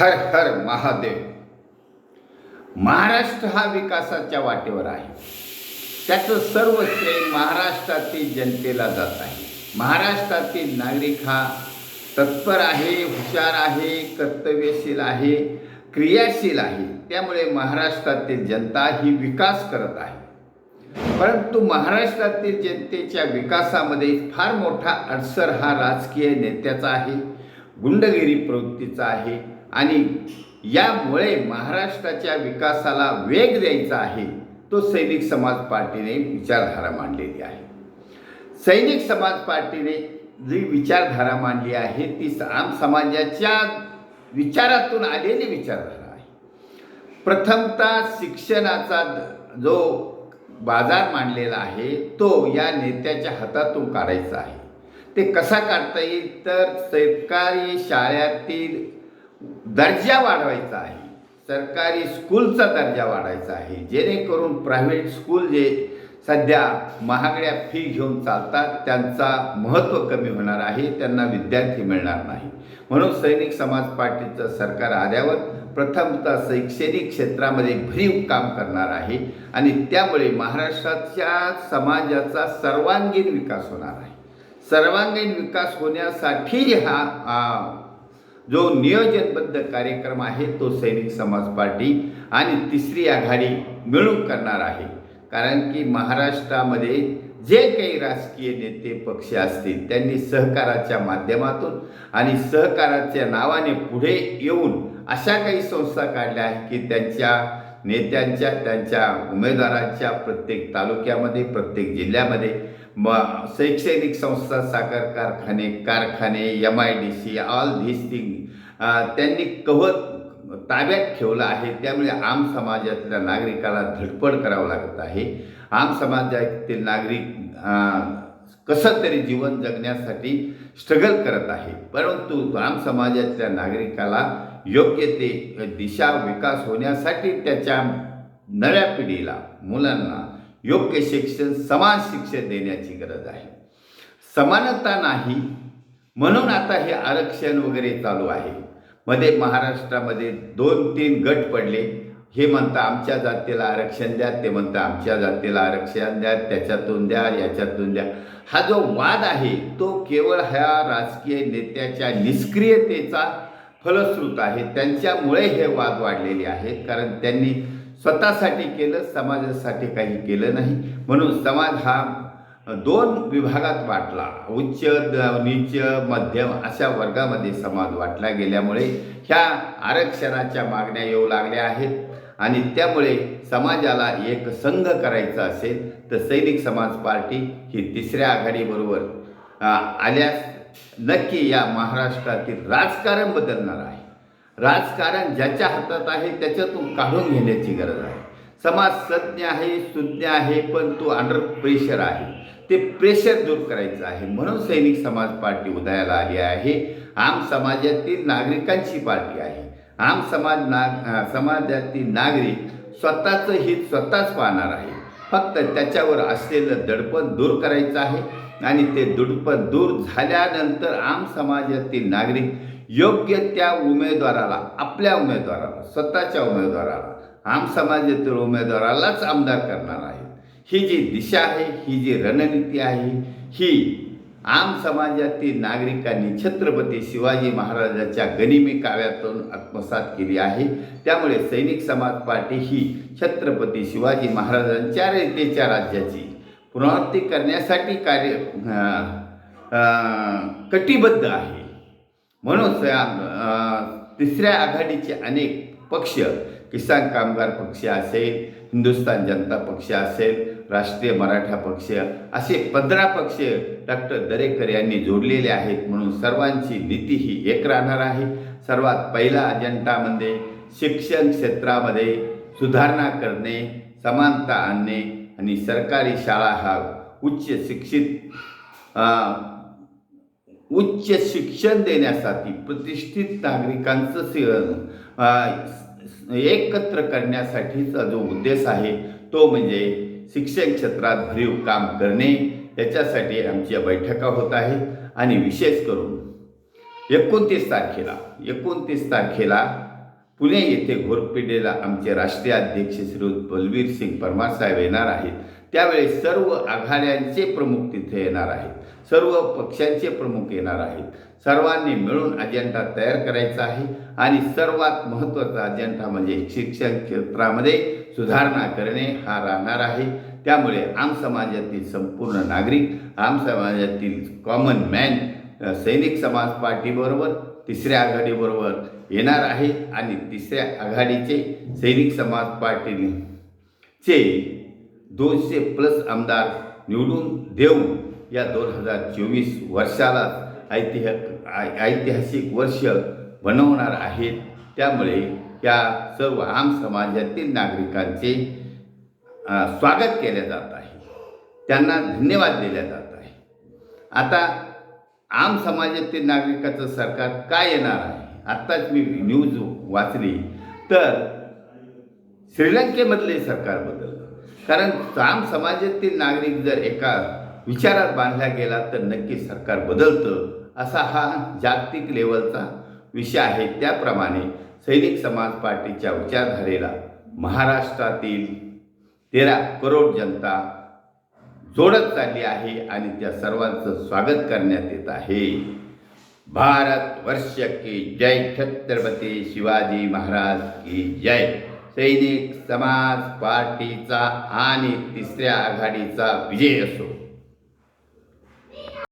हर हर महादेव. महाराष्ट्र हा विकासाच्या वाटेवर आहे. त्याचं सर्व श्रेय महाराष्ट्रातील जनतेला जात आहे. महाराष्ट्रातील नागरिक हा तत्पर आहे हुशार आहे कर्तव्यशील आहे क्रियाशील आहे. त्यामुळे महाराष्ट्रातील जनता ही विकास करत आहे. परंतु महाराष्ट्रातील जनतेच्या विकासामध्ये फार मोठा अडसर हा राजकीय नेत्याचा आहे गुंडगिरी प्रवृत्तीचा आहे. आणि यामुळे महाराष्ट्राच्या विकासाला वेग द्यायचा आहे तो सैनिक समाज पार्टीने विचारधारा मांडलेली आहे. सैनिक समाज पार्टीने जी विचारधारा मांडली आहे ती आम समाजाच्या विचारातून आलेली विचारधारा आहे. प्रथमतः शिक्षणाचा जो बाजार मांडलेला आहे तो या नेत्याच्या हातातून काढायचा आहे. ते कसा काढता येईल? तर सरकारी शाळेतील दर्जा वाढवायचा आहे. सरकारी स्कूलचा दर्जा वाढायचा आहे. जेणेकरून प्रायव्हेट स्कूल जे सध्या महागड्या फी घेऊन चालतात त्यांचा महत्त्व कमी होणार आहे त्यांना विद्यार्थी मिळणार नाही. म्हणून सैनिक समाज पार्टीचं सरकार आल्यावर प्रथमतः शैक्षणिक क्षेत्रामध्ये भरीव काम करणार आहे आणि त्यामुळे महाराष्ट्राच्या समाजाचा सर्वांगीण विकास होणार आहे. सर्वांगीण विकास होण्यासाठी हा जो नियोजनबद्ध कार्यक्रम आहे तो सैनिक समाज पार्टी आणि तिसरी आघाडी मिळून करणार आहे. कारण की महाराष्ट्रामध्ये जे काही राजकीय नेते पक्ष असतील त्यांनी सहकाराच्या माध्यमातून आणि सहकाराच्या नावाने पुढे येऊन अशा काही संस्था काढल्या आहेत की त्यांच्या नेत्यांच्या त्यांच्या उमेदवारांच्या प्रत्येक तालुक्यामध्ये प्रत्येक जिल्ह्यामध्ये. म शैक्षणिक संस्था साखर कारखाने कारखाने M I D C all this thing त्यांनी कवत ताब्यात ठेवलं आहे. त्यामुळे आम समाजातल्या नागरिकाला धडपड करावं लागत आहे. आम समाजातील नागरिक कसं तरी जीवन जगण्यासाठी स्ट्रगल करत आहे. परंतु आम समाजातल्या नागरिकाला योग्य ते दिशा विकास होण्यासाठी त्याच्या नव्या पिढीला मुलांना योग्य शिक्षण समान शिक्षण देण्याची गरज आहे. समानता नाही म्हणून आता हे आरक्षण वगैरे चालू आहे. मध्ये महाराष्ट्रामध्ये दोन तीन गट पडले. हे म्हणता आमच्या जातीला आरक्षण द्या ते म्हणता आमच्या जातीला आरक्षण द्या त्याच्यातून द्या याच्यातून द्या. हा जो वाद आहे तो केवळ ह्या राजकीय नेत्याच्या निष्क्रियतेचा फलश्रुत आहे. त्यांच्यामुळे हे वाद वाढलेले आहेत. कारण त्यांनी स्वतःसाठी केलं समाजासाठी काही केलं नाही. म्हणून समाज हा दोन विभागात वाटला उच्च द- नीच मध्यम अशा वर्गामध्ये समाज वाटला गेल्यामुळे ह्या आरक्षणाच्या मागण्या येऊ लागल्या आहेत. आणि त्यामुळे समाजाला एक संघ करायचा असेल तर सैनिक समाज पार्टी ही तिसऱ्या आघाडीबरोबर आल्यास नक्की या महाराष्ट्रातील राजकारण बदलणार आहे. राजकारण ज्याच्या हातात आहे त्याच्यातून काढून घेण्याची गरज आहे. समाज सज्ञ आहे सुज्ञ आहे पण तो अंडर प्रेशर आहे. ते प्रेशर दूर करायचं आहे. म्हणून सैनिक समाज पार्टी उदयाला आली आहे. आम समाजातील नागरिकांची पार्टी आहे. आम समाज नाग समाजातील नागरिक स्वतःचं हित स्वतःच पाहणार आहे. फक्त त्याच्यावर असलेलं दडपण दूर करायचं आहे. आणि ते दुडप दूर झाल्यानंतर आम समाजातील नागरिक योग्य त्या उमेदवाराला आपल्या उमेदवाराला स्वतःच्या उमेदवाराला आम समाजातील उमेदवारालाच आमदार करणार आहेत. ही जी दिशा आहे ही जी रणनीती आहे ही आम समाजातील नागरिकांनी छत्रपती शिवाजी महाराजांच्या गनिमी काव्यातून आत्मसात केली आहे. त्यामुळे सैनिक समाज पार्टी ही छत्रपती शिवाजी महाराजांच्या रेतेच्या राज्याची पुनरावृत्ती करण्यासाठी कार्य कटिबद्ध आहे. म्हणून तिसऱ्या आघाडीचे अनेक पक्ष किसान कामगार पक्ष असेल हिंदुस्थान जनता पक्ष असेल राष्ट्रीय मराठा पक्ष असे पंधरा पक्ष डॉक्टर दरेकर यांनी जोडलेले आहेत. म्हणून सर्वांची नीती ही एक राहणार आहे. सर्वात पहिला अजेंडामध्ये शिक्षण क्षेत्रामध्ये सुधारणा करणे समानता आणणे आणि सरकारी शाळा हा उच्च शिक्षित उच्च शिक्षण देण्यासाठी प्रतिष्ठित नागरिकांचं सि- एकत्र करण्यासाठीचा जो उद्देश आहे तो म्हणजे शिक्षण क्षेत्रात भरीव काम करणे. याच्यासाठी आमच्या बैठका होत आहेत. आणि विशेष करून एकोणतीस तारखेला एकोणतीस तारखेला पुणे येथे घोरपिडेला आमचे राष्ट्रीय अध्यक्ष श्री बलवीर सिंग परमार साहेब येणार आहेत. त्यावेळी सर्व आघाड्यांचे प्रमुख तिथे येणार आहेत. सर्व पक्षांचे प्रमुख येणार आहेत. सर्वांनी मिळून अजेंडा तयार करायचा आहे आणि सर्वात महत्त्वाचा अजेंडा म्हणजे शिक्षण क्षेत्रामध्ये सुधारणा करणे हा राहणार आहे. त्यामुळे आम समाजातील संपूर्ण नागरिक आम समाजातील कॉमन मॅन सैनिक समाज पार्टीबरोबर तिसऱ्या आघाडीबरोबर येणार आहे आणि तिसऱ्या आघाडीचे सैनिक समाज पार्टीचे दोनशे प्लस आमदार निवडून देऊन या दोन हजार चोवीस वर्षाला ऐतिहा ऐतिहासिक वर्ष बनवणार आहेत. त्यामुळे या सर्व आम समाजातील नागरिकांचे स्वागत केले जात आहे. त्यांना धन्यवाद दिले जात आहे. आता आम समाजातील नागरिकाचं सरकार काय येणार आहे? आत्ताच मी न्यूज वाचली. तर श्रीलंकेमधले सरकार बदललं. कारण आम समाजातील नागरिक जर एका विचारात बांधला गेला तर नक्की सरकार बदलतं असा हा जागतिक लेवलचा विषय आहे. त्याप्रमाणे सैनिक समाज पार्टीच्या विचारधारेला महाराष्ट्रातील तेरा करोड जनता जोडत चालली आहे आणि त्या सर्वांचं स्वागत करण्यात येत आहे. भारत वर्ष की जय. छत्रपती शिवाजी महाराज की जय. सैनिक समाज पार्टीचा आणि तिसऱ्या आघाडीचा विजय असो.